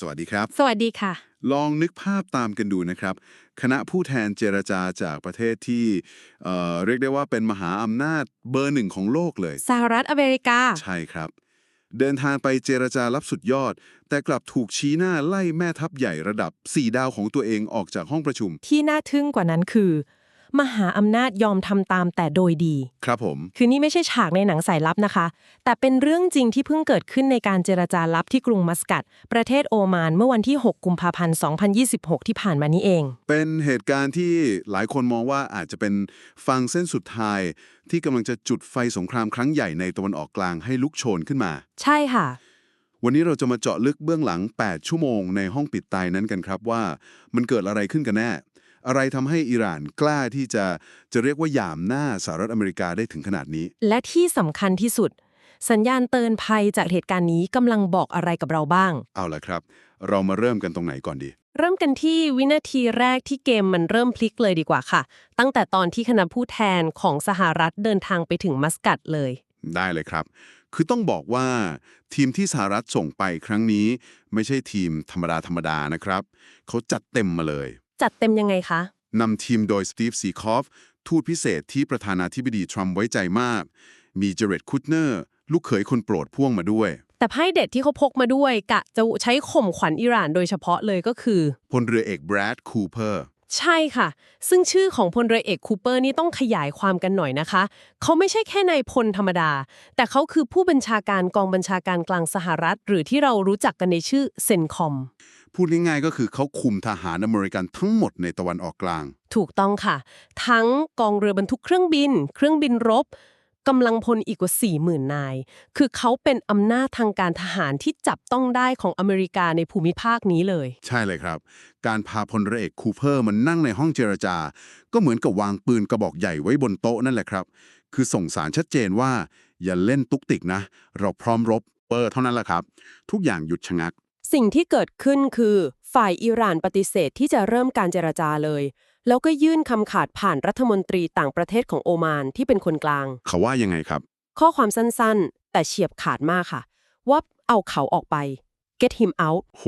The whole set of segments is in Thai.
สวัสดีครับ สวัสดีค่ะ ลองนึกภาพตามกันดูนะครับ คณะผู้แทนเจรจาจากประเทศที่เอ่อเรียกได้ว่าเป็นมหาอำนาจเบอร์หนึ่งของโลกเลย สหรัฐอเมริกา ใช่ครับ เดินทางไปเจรจารับสุดยอด แต่กลับถูกชี้หน้าไล่แม่ทัพใหญ่ระดับ 4 ดาวของตัวเองออกจากห้องประชุม ที่น่าทึ่งกว่านั้นคือ มหาอำนาจยอมทำตามแต่โดยดี ครับผม คือนี่ไม่ใช่ฉากในหนังสายลับนะคะ แต่เป็นเรื่องจริงที่เพิ่งเกิดขึ้นในการเจรจาลับที่กรุงมัสกัตประเทศโอมานเมื่อวันที่ 6 กุมภาพันธ์ 2026 ที่ผ่านมานี้เอง เป็นเหตุการณ์ที่หลายคนมองว่าอาจจะเป็นฟังเส้นสุดท้าย ที่กำลังจะจุดไฟสงครามครั้งใหญ่ในตะวันออกกลางให้ลุกโชนขึ้นมา ใช่ค่ะวันนี้เราจะมาเจาะลึกเบื้องหลัง 8 ชั่วโมงในห้องปิดตายนั้นกันครับว่า มันเกิดอะไรขึ้นกันแน่ อะไรทำให้อิหร่านกล้าที่จะจะเรียกว่าหยามหน้าสหรัฐอเมริกาได้ถึงขนาดนี้ และที่สำคัญที่สุด สัญญาณเตือนภัยจากเหตุการณ์นี้กำลังบอกอะไรกับเราบ้าง เอาละครับ เรามาเริ่มกันตรงไหนก่อนดี เริ่มกันที่วินาทีแรกที่เกมมันเริ่มพลิกเลยดีกว่าค่ะ ตั้งแต่ตอนที่คณะผู้แทนของสหรัฐเดินทางไปถึงมัสกัดเลย ได้เลยครับ คือต้องบอกว่าทีมที่สหรัฐส่งไปครั้งนี้ ไม่ใช่ทีมธรรมดาธรรมดานะครับ เขาจัดเต็มมาเลย จัดเต็มยังไงคะ นำทีมโดยสตีฟซีคอฟทูตพิเศษที่ประธานาธิบดีทรัมป์ไว้ใจมาก มีเจเรตคูตเนอร์ ลูกเขยคนโปรดพ่วงมาด้วย แต่ไพ่เด็ดที่เขาพกมาด้วย กะจะใช้ข่มขวัญอิหร่านโดยเฉพาะเลยก็คือ พลเรือเอกแบรดคูเปอร์ ใช่ค่ะ ซึ่งชื่อของพลเรือเอกคูเปอร์นี่ต้องขยายความกันหน่อยนะคะ เขาไม่ใช่แค่นายพลธรรมดา แต่เขาคือผู้บัญชาการกองบัญชาการกลางสหรัฐ หรือที่เรารู้จักกันในชื่อเซนคอม พูดง่ายๆก็คือเขาคุมทหารอเมริกันทั้งหมดในตะวันออกกลาง ถูกต้องค่ะ ทั้งกองเรือบรรทุกเครื่องบิน เครื่องบินรบกำลังพลอีกกว่า 40,000 นาย คือเขาเป็นอำนาจทางการทหารที่จับต้องได้ของอเมริกาในภูมิภาคนี้เลย ใช่เลยครับ การพาพลเรือเอกคูเปอร์มันนั่งในห้องเจรจา ก็เหมือนกับวางปืนกระบอกใหญ่ไว้บนโต๊ะนั่นแหละครับ คือส่งสารชัดเจนว่า อย่าเล่นตุกติกนะ เราพร้อมรบ เปอร์เท่านั้นแหละครับ ทุกอย่างหยุดชะงัก สิ่งที่เกิดขึ้นคือฝ่ายอิหร่านปฏิเสธที่จะเริ่มการเจรจาเลย แล้วก็ยื่นคำขาดผ่านรัฐมนตรีต่างประเทศของโอมานที่เป็นคนกลาง เขาว่ายังไงครับ ข้อความสั้นๆ แต่เฉียบขาดมากค่ะ ว่าเอาเขาออกไป get him out โห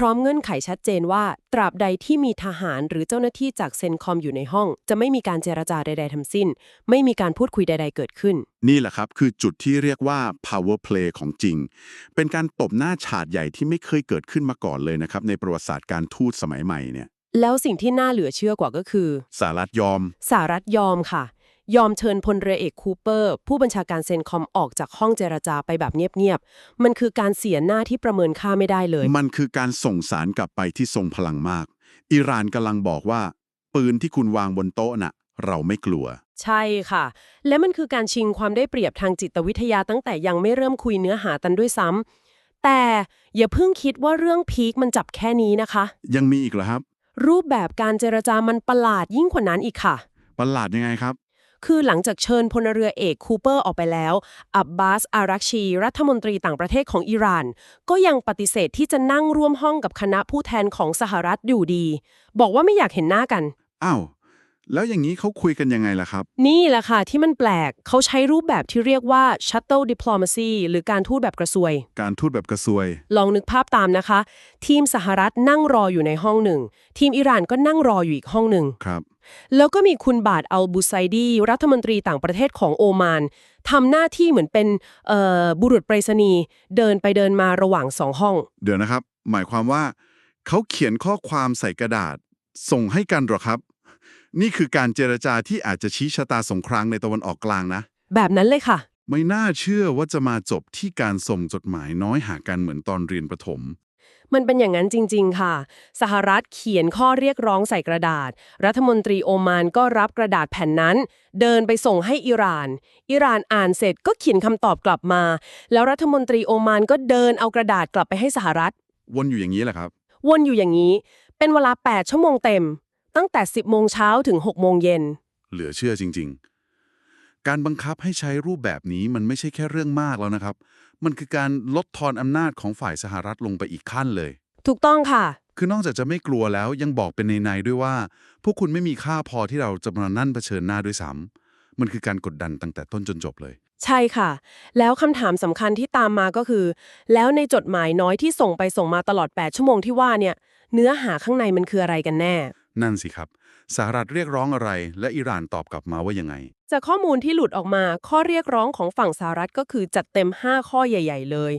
พร้อมเงื่อนไขชัดเจนว่า ตราบใดที่มีทหารหรือเจ้าหน้าที่จากเซนคอมอยู่ในห้อง จะไม่มีการเจรจาใด ๆทั้งสิ้น ไม่มีการพูดคุยใด ๆ เกิดขึ้น นี่แหละครับคือจุดที่เรียกว่า power play ของจริง เป็นการตบหน้าฉาดใหญ่ที่ไม่เคยเกิดขึ้นมาก่อนเลยนะครับในประวัติศาสตร์การทูตสมัยใหม่เนี่ยแล้วสิ่งที่น่าเหลือเชื่อกว่าก็คือสหรัฐยอมสหรัฐยอมค่ะ ยอมเชิญพลเรือเอกคูเปอร์ ผู้บัญชาการเซนคอมออกจากห้องเจรจาไปแบบเงียบๆ มันคือการเสียหน้าที่ประเมินค่าไม่ได้เลย มันคือการส่งสารกลับไปที่ทรงพลังมาก อิหร่านกำลังบอกว่า ปืนที่คุณวางบนโต๊ะน่ะ เราไม่กลัว ใช่ค่ะ และมันคือการชิงความได้เปรียบทางจิตวิทยาตั้งแต่ยังไม่เริ่มคุยเนื้อหากันด้วยซ้ำแต่อย่าเพิ่งคิดว่าเรื่องพีคมันจับแค่นี้นะคะ ยังมีอีกเหรอครับ รูปแบบการเจรจามันประหลาดยิ่งกว่านั้นอีกค่ะ ประหลาดยังไงครับ คือหลังจากเชิญพลเรือเอกคูเปอร์ออกไปแล้ว อับบาส อารักชี รัฐมนตรีต่างประเทศของอิหร่าน ก็ยังปฏิเสธที่จะนั่งร่วมห้องกับคณะผู้แทนของสหรัฐอยู่ดี บอกว่าไม่อยากเห็นหน้ากัน อ้าว แล้วอย่างนี้เขาคุยกันยังไงล่ะครับ นี่แหละค่ะที่มันแปลก เขาใช้รูปแบบที่เรียกว่า shuttle diplomacy หรือการทูตแบบกระซวย การทูตแบบกระซวย ลองนึกภาพตามนะคะ ทีมสหรัฐนั่งรออยู่ในห้องหนึ่ง ทีมอิหร่านก็นั่งรออยู่อีกห้องหนึ่งครับ แล้วก็มีคุณบาทอัลบูไซดีรัฐมนตรีต่างประเทศของโอมานทำหน้าที่เหมือนเป็นเอ่อบุรุษไปรษณีย์เดินไปเดินมาระหว่างสองห้อง เดี๋ยวนะครับ หมายความว่า เขาเขียนข้อความใส่กระดาษ ส่งให้กันเหรอครับ นี่คือการเจรจาที่อาจจะชี้ชะตาสงครามในตะวันออกกลางนะ แบบนั้นเลยค่ะ ไม่น่าเชื่อว่าจะมาจบที่การส่งจดหมายน้อยหากันเหมือนตอนเรียนประถม มันเป็นอย่างนั้นจริง ๆ ค่ะ สหรัฐเขียนข้อเรียกร้องใส่กระดาษ รัฐมนตรีโอมานก็รับกระดาษแผ่นนั้น เดินไปส่งให้อิหร่าน อิหร่านอ่านเสร็จก็เขียนคำตอบกลับมา แล้วรัฐมนตรีโอมานก็เดินเอากระดาษกลับไปให้สหรัฐ วนอยู่อย่างนี้แหละครับ วนอยู่อย่างนี้ เป็นเวลา 8 ชั่วโมงเต็ม ตั้งแต่ 10 โมงเช้าถึง 6 โมงเย็น เหลือเชื่อจริง ๆ การบังคับให้ใช้รูปแบบนี้มันไม่ใช่แค่เรื่องมากแล้วนะครับ มันคือการลดทอนอำนาจของฝ่ายสหรัฐลงไปอีกขั้นเลย ถูกต้องค่ะ คือนอกจากจะไม่กลัวแล้วยังบอกเป็นในๆด้วยว่า พวกคุณไม่มีค่าพอที่เราจะมานั่นเผชิญหน้าด้วยซ้ำมันคือการกดดันตั้งแต่ต้นจนจบเลย ใช่ค่ะ แล้วคำถามสำคัญที่ตามมาก็คือ แล้วในจดหมายน้อยที่ส่งไปส่งมาตลอด 8 ชั่วโมงที่ว่าเนี่ย เนื้อหาข้างในมันคืออะไรกันแน่ นั่นสิครับ สหรัฐเรียกร้องอะไร และอิหร่านตอบกลับมาว่ายังไง จากข้อมูลที่หลุดออกมา ข้อเรียกร้องของฝั่งสหรัฐก็คือจัดเต็ม 5 ข้อใหญ่ ๆ เลย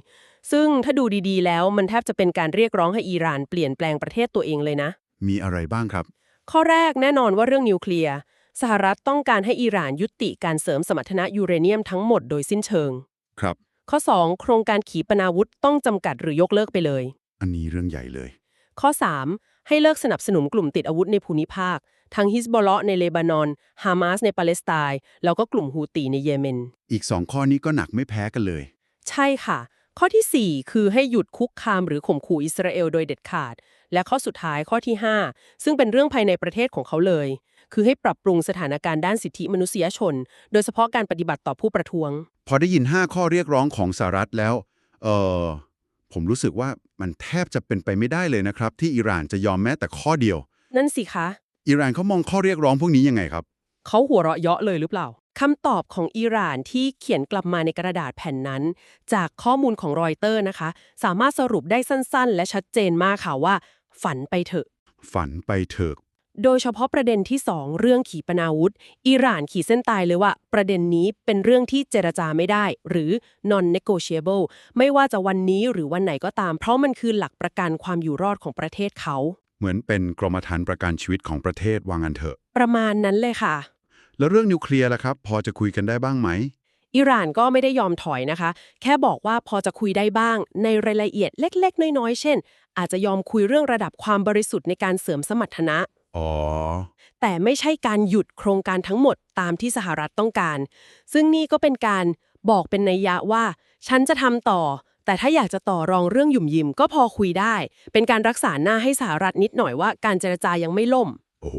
ซึ่งถ้าดูดีๆ แล้วมันแทบจะเป็นการเรียกร้องให้อิหร่านเปลี่ยนแปลงประเทศตัวเองเลยนะ มีอะไรบ้างครับ ข้อแรกแน่นอนว่าเรื่องนิวเคลียร์สหรัฐต้องการให้อิหร่านยุติการเสริมสมรรถนะยูเรเนียมทั้งหมดโดยสิ้นเชิง ครับ ข้อ 2 โครงการขีปนาวุธต้องจำกัดหรือยกเลิกไปเลย อันนี้เรื่องใหญ่เลย ข้อ 3 ให้เลิกสนับสนุนกลุ่มติดอาวุธในภูมิภาค ทั้งฮิสบอลเลาะห์ในเลบานอน ฮามาสในปาเลสไตน์ แล้วก็กลุ่มฮูตีในเยเมน อีกสองข้อนี้ก็หนักไม่แพ้กันเลย ใช่ค่ะ ข้อทีสี่ 4 คือให้หยุดคุกคามหรือข่มขู่อิสราเอลโดยเด็ดขาด และข้อสุดท้ายข้อที่ 5 ซึ่งเป็นเรื่องภายในประเทศของเขาเลย คือให้ปรับปรุงสถานการณ์ด้านสิทธิมนุษยชน โดยเฉพาะการปฏิบัติต่อผู้ประท้วง พอได้ยิน 5 ข้อเรียกร้องของสหรัฐแล้ว เออ ผมรู้สึกว่ามันแทบจะเป็นไปไม่ได้เลยนะครับ ที่อิหร่านจะยอมแม้แต่ข้อเดียว นั่นสิคะ อิหร่านเขามองข้อเรียกร้องพวกนี้ยังไงครับ เขาหัวเราะเยาะเลยหรือเปล่าคำตอบของอิหร่านที่เขียนกลับมาในกระดาษแผ่นนั้น จากข้อมูลของรอยเตอร์นะคะ สามารถสรุปได้สั้นๆ และชัดเจนมากค่ะว่า ฝันไปเถอะ ฝันไปเถอะ โดยเฉพาะประเด็นที่ 2 เรื่องขีปนาวุธ อิหร่านขีดเส้นตายเลยว่า ประเด็นนี้เป็นเรื่องที่เจรจาไม่ได้ หรือ non negotiable ไม่ว่าจะวันนี้หรือวันไหนก็ตาม เพราะมันคือหลักประกันความอยู่รอดของประเทศเขา เหมือนเป็นกรมธรรม์ประกันชีวิตของประเทศว่างันเถอะ ประมาณนั้นเลยค่ะ แล้วเรื่องนิวเคลียร์ล่ะครับ พอจะคุยกันได้บ้างไหมอิหร่านก็ไม่ได้ยอมถอยนะคะ แค่บอกว่าพอจะคุยได้บ้าง ในรายละเอียดเล็ก ๆ น้อย ๆ เช่น อาจจะยอมคุยเรื่องระดับความบริสุทธิ์ในการเสริมสมรรถนะ อ๋อ แต่ไม่ใช่การหยุดโครงการทั้งหมดตามที่สหรัฐต้องการ ซึ่งนี่ก็เป็นการบอกเป็นนัยยะว่า ฉันจะทำต่อ แต่ถ้าอยากจะต่อรองเรื่องหยุ่มยิมก็พอคุยได้ เป็นการรักษาหน้าให้สหรัฐนิดหน่อยว่าการเจรจายังไม่ล่ม โอ้โห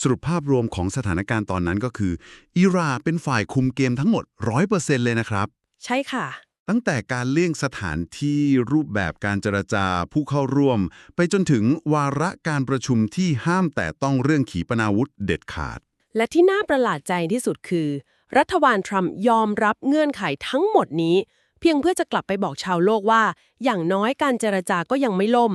สรุปภาพรวมของสถานการณ์ตอนนั้นก็คือ อิหร่านเป็นฝ่ายคุมเกมทั้งหมด 100%เลยนะครับ ใช่ค่ะ ตั้งแต่การเลี่ยงสถานที่รูปแบบการเจรจาผู้เข้าร่วม ไปจนถึงวาระการประชุมที่ห้ามแต่ต้องเรื่องขีปนาวุธเด็ดขาด และที่น่าประหลาดใจที่สุดคือ รัฐบาลทรัมป์ยอมรับเงื่อนไขทั้งหมดนี้ เพียงเพื่อจะกลับไปบอกชาวโลกว่า อย่างน้อยการเจรจาก็ยังไม่ล่ม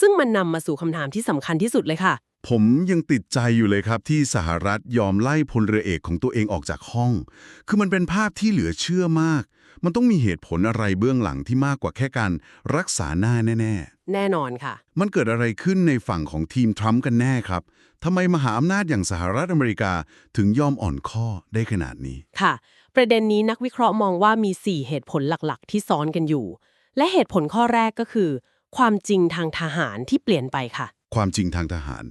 ซึ่งมันนำมาสู่คำถามที่สำคัญที่สุดเลยค่ะ ผมยังติดใจอยู่เลยครับที่สหรัฐยอมไล่พลเรือเอกของตัวเองออกจากห้อง คือมันเป็นภาพที่เหลือเชื่อมาก มันต้องมีเหตุผลอะไรเบื้องหลังที่มากกว่าแค่การรักษาหน้าแน่ แน่นอนค่ะ ๆ มันเกิดอะไรขึ้นในฝั่งของทีมทรัมป์กันแน่ครับทำไมมหาอำนาจอย่างสหรัฐอเมริกาถึงยอมอ่อนข้อได้ขนาดนี้ ค่ะ ประเด็นนี้นักวิเคราะห์มองว่ามี 4 เหตุผลหลักๆ ที่ซ้อนกันอยู่ และเหตุผลข้อแรกก็คือ ความจริงทางทหารที่เปลี่ยนไปค่ะ ความจริงทางทหาร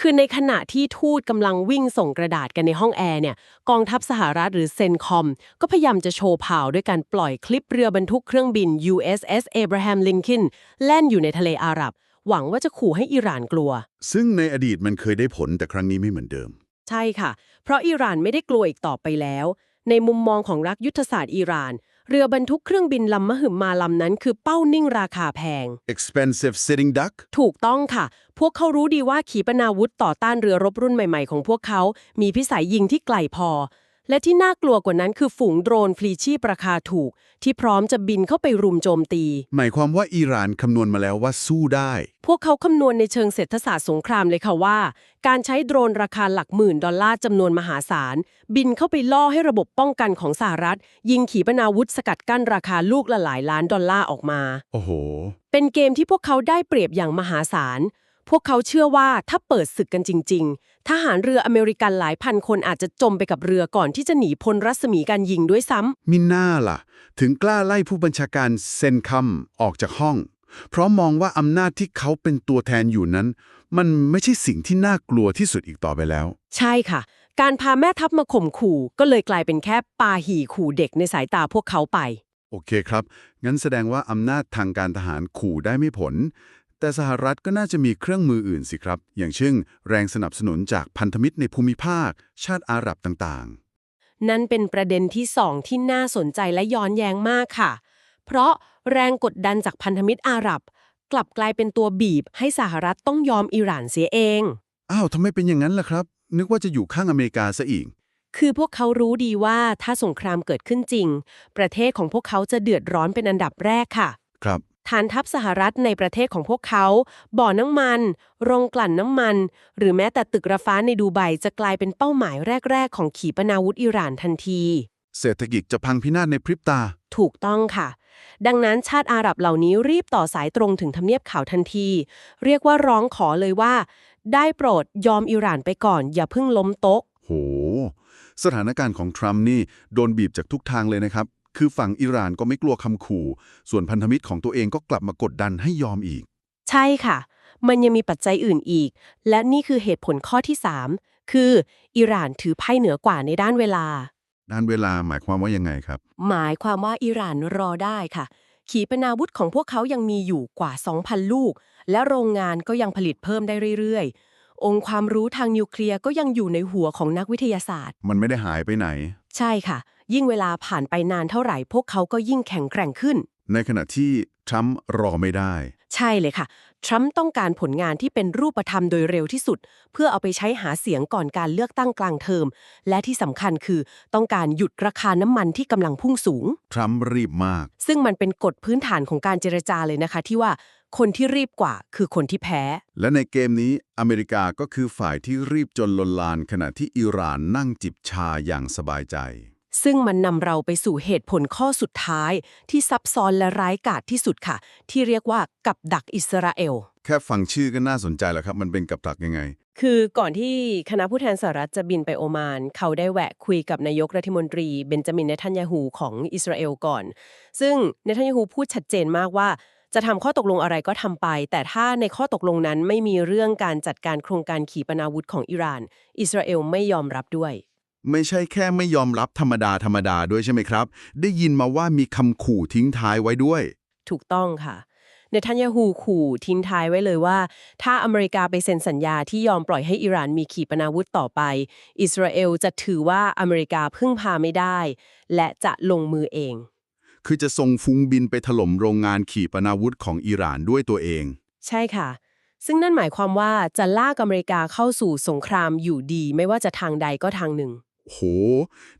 คือในขณะที่ทูตกำลังวิ่งส่งกระดาษกันในห้องแอร์เนี่ยกองทัพสหรัฐหรือเซนคอม ก็พยายามจะโชว์ข่าวด้วยการปล่อยคลิปเรือบรรทุกเครื่องบิน USS Abraham Lincoln แล่นอยู่ในทะเลอาหรับ หวังว่าจะขู่ให้อิหร่านกลัว ซึ่งในอดีตมันเคยได้ผลแต่ครั้งนี้ไม่เหมือนเดิม ใช่ค่ะ เพราะอิหร่านไม่ได้กลัวอีกต่อไปแล้ว ในมุมมองของรักยุทธศาสตร์อิหร่าน เรือบรรทุกเครื่องบินลำมหึมมาลำนั้นคือเป้านิ่งราคาแพง expensive sitting duck ถูกต้องค่ะ พวกเขารู้ดีว่าขีปนาวุธต่อต้านเรือรบรุ่นใหม่ๆ ของพวกเขา มีพิสัยยิงที่ไกลพอ และที่น่ากลัวกว่านั้นคือฝูงโดรนฟลีชีพราคาถูก ที่พร้อมจะบินเข้าไปรุมโจมตี หมายความว่าอิหร่านคำนวณมาแล้วว่าสู้ได้ พวกเขาคำนวณในเชิงเศรษฐศาสตร์สงครามเลยค่ะว่า การใช้โดรนราคาหลักหมื่นดอลลาร์จำนวนมหาศาล บินเข้าไปล่อให้ระบบป้องกันของสหรัฐ ยิงขีปนาวุธสกัดกั้นราคาลูกละหลายล้านดอลลาร์ออกมา โอ้โห เป็นเกมที่พวกเขาได้เปรียบอย่างมหาศาล พวกเขาเชื่อว่าถ้าเปิดศึกกันจริง ๆ ทหารเรืออเมริกันหลายพันคนอาจจะจมไปกับเรือก่อนที่จะหนีพ้นรัศมีการยิงด้วยซ้ำมิน่าล่ะ ถึงกล้าไล่ผู้บัญชาการเซนคัมออกจากห้อง เพราะมองว่าอำนาจที่เขาเป็นตัวแทนอยู่นั้น มันไม่ใช่สิ่งที่น่ากลัวที่สุดอีกต่อไปแล้ว ใช่ค่ะ การพาแม่ทัพมาข่มขู่ก็เลยกลายเป็นแค่ปาหี่ขู่เด็กในสายตาพวกเขาไป โอเคครับ งั้นแสดงว่าอำนาจทางการทหารขู่ได้ไม่ผล แต่สหรัฐก็น่าจะมีเครื่องมืออื่นสิครับ อย่างเช่น แรงสนับสนุนจากพันธมิตรในภูมิภาค ชาติอาหรับต่างนั่นเป็นประเด็นที่สองที่น่าสนใจและย้อนแย้งมากค่ะ เพราะแรงกดดันจากพันธมิตรอาหรับ กลับกลายเป็นตัวบีบ ให้สหรัฐต้องยอมอิหร่านเสียเองๆอ้าวทำไมเป็นอย่างนั้นล่ะครับ นึกว่าจะอยู่ข้างอเมริกาซะอีกคือพวกเขารู้ดีว่าถ้าสงครามเกิดขึ้นจริง ประเทศของพวกเขาจะเดือดร้อนเป็นอันดับแรกค่ะ ครับ ฐานทัพสหรัฐในประเทศของพวกเขา บ่อน้ำมัน โรงกลั่นน้ำมัน หรือแม้แต่ตึกระฟ้าในดูไบจะกลายเป็นเป้าหมายแรก ๆ ของขีปนาวุธอิหร่านทันที เศรษฐกิจจะพังพินาศในพริบตา ถูกต้องค่ะ ดังนั้นชาติอาหรับเหล่านี้รีบต่อสายตรงถึงทำเนียบขาวทันที เรียกว่าร้องขอเลยว่า ได้โปรดยอมอิหร่านไปก่อน อย่าเพิ่งล้มโต๊ะ โห สถานการณ์ของทรัมป์นี่โดนบีบจากทุกทางเลยนะครับ คือฝั่งอิหร่านก็ไม่กลัวคำขู่ ส่วนพันธมิตรของตัวเองก็กลับมากดดันให้ยอมอีก ใช่ค่ะ มันยังมีปัจจัยอื่นอีก และนี่คือเหตุผลข้อที่ 3 คืออิหร่านถือไพ่เหนือกว่าในด้านเวลา ด้านเวลาหมายความว่ายังไงครับ หมายความว่าอิหร่านรอได้ค่ะ ขีปนาวุธของพวกเขายังมีอยู่กว่า 2,000 ลูก และโรงงานก็ยังผลิตเพิ่มได้เรื่อยๆ องค์ความรู้ทางนิวเคลียร์ก็ยังอยู่ในหัวของนักวิทยาศาสตร์ มันไม่ได้หายไปไหน ใช่ค่ะ ยิ่งเวลาผ่านไปนานเท่าไหร่ พวกเขาก็ยิ่งแข็งแกร่งขึ้น ในขณะที่ทรัมป์รอไม่ได้ ใช่เลยค่ะ ทรัมป์ต้องการผลงานที่เป็นรูปธรรมโดยเร็วที่สุด เพื่อเอาไปใช้หาเสียงก่อนการเลือกตั้งกลางเทอม และที่สำคัญคือต้องการหยุดราคาน้ำมันที่กำลังพุ่งสูง ทรัมป์รีบมาก ซึ่งมันเป็นกฎพื้นฐานของการเจรจาเลยนะคะที่ว่า คนที่รีบกว่าคือคนที่แพ้ และในเกมนี้อเมริกาก็คือฝ่ายที่รีบจนลนลาน ขณะที่อิหร่านนั่งจิบชาอย่างสบายใจ ซึ่งมันนำเราไปสู่เหตุผลข้อสุดท้าย ที่ซับซ้อนและร้ายกาจที่สุดค่ะ ที่เรียกว่ากับดักอิสราเอล แค่ฟังชื่อก็น่าสนใจแล้วครับ มันเป็นกับดักยังไง คือก่อนที่คณะผู้แทนสหรัฐจะบินไปโอมาน เขาได้แวะคุยกับนายกรัฐมนตรีเบนจามินเนทันยาฮูของอิสราเอลก่อน ซึ่งเนทันยาฮูพูดชัดเจนมากว่า จะทำข้อตกลงอะไรก็ทำไป แต่ถ้าในข้อตกลงนั้นไม่มีเรื่องการจัดการโครงการขีปนาวุธของอิหร่าน อิสราเอลไม่ยอมรับด้วย ไม่ใช่แค่ไม่ยอมรับธรรมดาธรรมดาด้วยใช่ไหมครับ ได้ยินมาว่ามีคำขู่ทิ้งท้ายไว้ด้วย ถูกต้องค่ะเนทันยาฮูขู่ทิ้งท้ายไว้เลยว่า ถ้าอเมริกาไปเซ็นสัญญาที่ยอมปล่อยให้อิหร่านมีขีปนาวุธต่อไป อิสราเอลจะถือว่าอเมริกาพึ่งพาไม่ได้ และจะลงมือเอง คือจะส่งฟุ้งบินไปถล่มโรงงานขีปนาวุธของอิหร่านด้วยตัวเอง ใช่ค่ะ ซึ่งนั่นหมายความว่าจะลากอเมริกาเข้าสู่สงครามอยู่ดี ไม่ว่าจะทางใดก็ทางหนึ่ง โห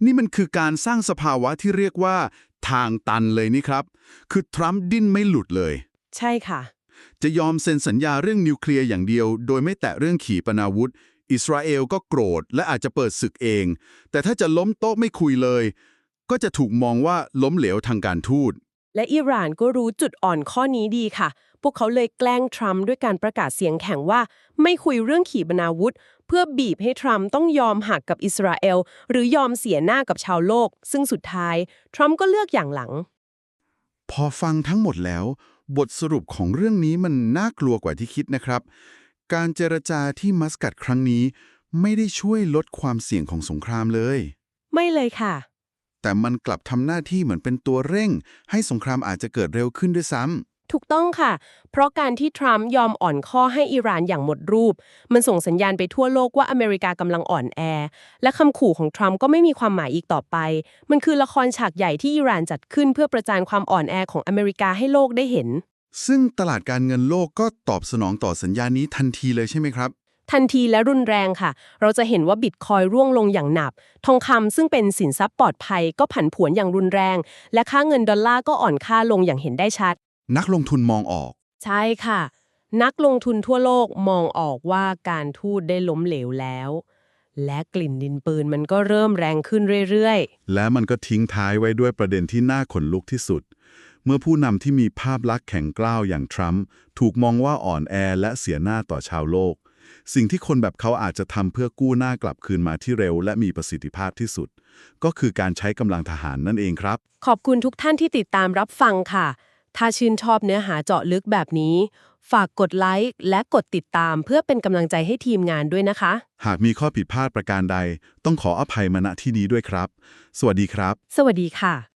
นี่มันคือการสร้างสภาวะที่เรียกว่าทางตันเลยนี่ครับ คือทรัมป์ดิ้นไม่หลุดเลย ใช่ค่ะ จะยอมเซ็นสัญญาเรื่องนิวเคลียร์อย่างเดียว โดยไม่แตะเรื่องขีปนาวุธ อิสราเอลก็โกรธและอาจจะเปิดศึกเอง แต่ถ้าจะล้มโต๊ะไม่คุยเลย ก็จะถูกมองว่าล้มเหลวทางการทูต และอิหร่านก็รู้จุดอ่อนข้อนี้ดีค่ะ พวกเขาเลยแกล้งทรัมป์ด้วยการประกาศเสียงแข็งว่า ไม่คุยเรื่องขีปนาวุธ เพื่อบีบให้ทรัมป์ต้องยอมหักกับอิสราเอล หรือยอมเสียหน้ากับชาวโลก ซึ่งสุดท้าย ทรัมป์ก็เลือกอย่างหลัง พอฟังทั้งหมดแล้ว บทสรุปของเรื่องนี้มันน่ากลัวกว่าที่คิดนะครับ การเจรจาที่มัสกัดครั้งนี้ ไม่ได้ช่วยลดความเสี่ยงของสงครามเลย ไม่เลยค่ะ แต่มันกลับทำหน้าที่เหมือนเป็นตัวเร่ง ให้สงครามอาจจะเกิดเร็วขึ้นด้วยซ้ำถูกต้องค่ะ เพราะการที่ทรัมป์ยอมอ่อนข้อให้อิหร่านอย่างหมดรูป มันส่งสัญญาณไปทั่วโลกว่าอเมริกากำลังอ่อนแอ และคำขู่ของทรัมป์ก็ไม่มีความหมายอีกต่อไป มันคือละครฉากใหญ่ที่อิหร่านจัดขึ้นเพื่อประจานความอ่อนแอของอเมริกาให้โลกได้เห็น ซึ่งตลาดการเงินโลกก็ตอบสนองต่อสัญญานี้ทันทีเลยใช่ไหมครับ ทันทีและรุนแรงค่ะ เราจะเห็นว่าบิตคอยร่วงลงอย่างหนักทองคำซึ่งเป็นสินทรัพย์ปลอดภัยก็ผันผวนอย่างรุนแรง และค่าเงินดอลลาร์ก็อ่อนค่าลงอย่างเห็นได้ชัด นักลงทุนมองออก ใช่ค่ะ นักลงทุนทั่วโลกมองออกว่าการทูตได้ล้มเหลวแล้ว และกลิ่นดินปืนมันก็เริ่มแรงขึ้นเรื่อยและมันก็ทิ้งท้ายไว้ด้วยประเด็นที่น่าขนลุกที่สุดเมื่อผู้นำที่มีภาพลักษณ์แข็งกร้าวอย่างทรัมป์ถูกมองว่าอ่อนแอและเสียหน้าต่อชาวโลก สิ่งที่คนแบบเขาอาจจะทำเพื่อกู้หน้ากลับคืนมาที่เร็ว และมีประสิทธิภาพที่สุด ก็คือการใช้กำลังทหารนั่นเองครับๆขอบคุณทุกท่านที่ติดตามรับฟังค่ะ ถ้าชื่นชอบเนื้อหาเจาะลึกแบบนี้ ฝากกดไลค์และกดติดตามเพื่อเป็นกำลังใจให้ทีมงานด้วยนะคะ หากมีข้อผิดพลาดประการใด ต้องขออภัยมาณที่นี้ด้วยครับ สวัสดีครับ สวัสดีค่ะ